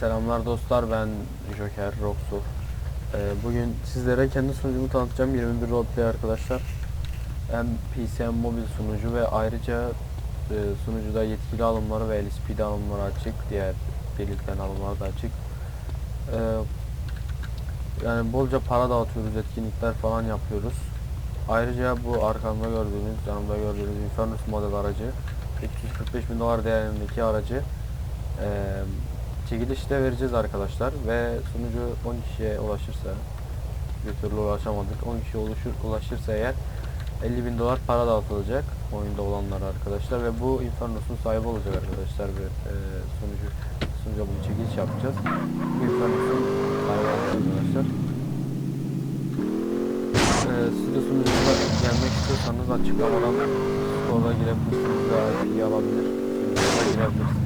Selamlar dostlar ben Joker Roxu. Ee, bugün sizlere kendi sunucumu tanıtacağım 21 Roleplay arkadaşlar. Hem PC mobil sunucu ve ayrıca e, sunucuda yetkili alımları ve LSP'de alımları açık. Diğer birlikten alımlar da açık. Ee, yani bolca para dağıtıyoruz, etkinlikler falan yapıyoruz. Ayrıca bu arkamda gördüğünüz, yanımda gördüğünüz Infernus model aracı 345 bin dolar değerindeki aracı eee çekilişte vereceğiz arkadaşlar ve sunucu 10 kişiye ulaşırsa bir türlü ulaşamadık. 10 kişiye ulaşır, ulaşırsa eğer 50 bin dolar para dağıtılacak oyunda olanlar arkadaşlar ve bu Infernus'un sahibi olacak arkadaşlar ve eee sunucu sunucu bunu çekiliş yapacağız. Bu Infernus'un sahibi olacak arkadaşlar. Eee siz de sunucuya gelmek istiyorsanız açıklamadan sonra girebilirsiniz. Ve IP alabilir. Girebilirsiniz